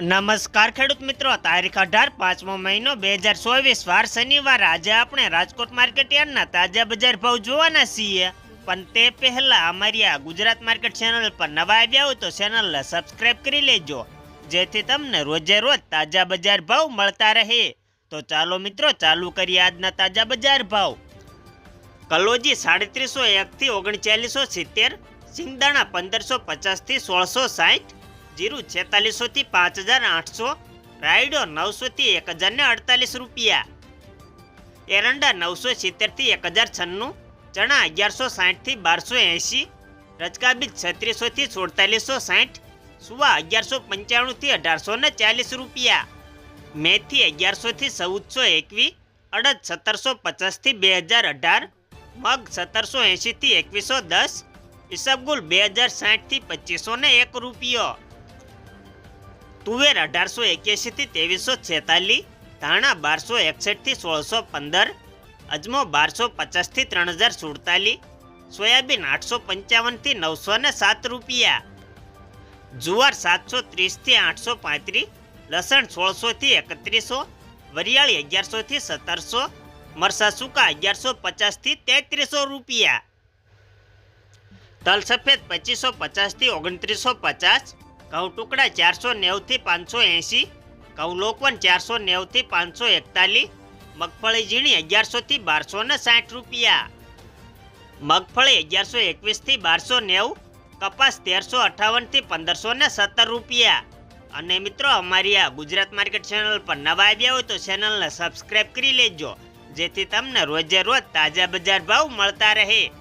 નમસ્કાર ખેડૂત મિત્રો. તારીખ અઢાર પાંચમો મહિનો બે હજાર ચોવીસ વાર શનિવાર. આજે આપણે રાજકોટ માર્કેટ યાર્ડના તાજા બજાર ભાવ જોવાના છીએ. પણ તે પહેલા અમારી આ ગુજરાત માર્કેટ ચેનલ પર નવા આવ્યા હોય તો ચેનલને સબસ્ક્રાઇબ કરી લેજો. જેથી તમને રોજે રોજ તાજા બજાર ભાવ મળતા રહે. તો ચાલો મિત્રો, ચાલુ કરીએ આજના તાજા બજાર ભાવ. કલોજી સાડત્રીસો એકથી ઓગણચાલીસો સિત્તેર સિંગદાણા પંદરસો પચાસથી સોળસો સાઠ જીરું છેતાલીસોથી પાંચ હજાર આઠસો, રાયડો નવસોથી એક હજાર ને અડતાલીસ રૂપિયા. એરંડા નવસો સિત્તેરથી એક હજાર છન્નું, ચણા અગિયારસો સાઠથી બારસો એંશી રચકાબીજ છત્રીસોથી સુડતાલીસો સાઠ, સુવા અગિયારસો પંચાણુંથી અઢારસો ને ચાલીસ રૂપિયા. મેથી અગિયારસોથી ચૌદસો એકવીસ અડદ સત્તરસો પચાસથી બે હજાર અઢાર, મગ સત્તરસો એંશીથી એકવીસો દસ, ઈસબગુલ બે હજાર સાઠથી પચીસો ને એક રૂપિયો. તુવેર અઢારસો એક્યાસીથી ત્રેવીસો છેતાલીસ, ધાણા બારસો એકસઠથી સોળસો પંદર, અજમો બારસો પચાસથી ત્રણ હજાર સુડતાલીસ, સોયાબીન આઠસો પંચાવનથી નવસો ને સાત રૂપિયા, જુવાર સાતસો ત્રીસથી આઠસો પાંત્રીસ, લસણ સોળસોથી એકત્રીસો, વરિયાળી અગિયારસોથી સત્તરસો, મરસા સૂકા અગિયારસો પચાસથી તેત્રીસો રૂપિયા. તલ સફેદ પચીસો પચાસથી ઓગણત્રીસો પચાસ ઘઉં ટુકડા ચારસો નેવથી પાંચસો એંસી ઘઉં લોકવન ચારસો નેવથી પાંચસો એકતાલીસ, મગફળી ઝીણી અગિયારસોથી બારસો ને સાઠ રૂપિયા. મગફળી અગિયારસો એકવીસથી બારસો નેવું, કપાસ તેરસો અઠાવનથી પંદરસો ને સત્તર રૂપિયા. અને મિત્રો, અમારી આ ગુજરાત માર્કેટ ચેનલ પર નવા આવ્યા હોય તો ચેનલને સબસ્ક્રાઇબ કરી લેજો, જેથી તમને રોજે રોજ તાજા બજાર ભાવ મળતા રહે.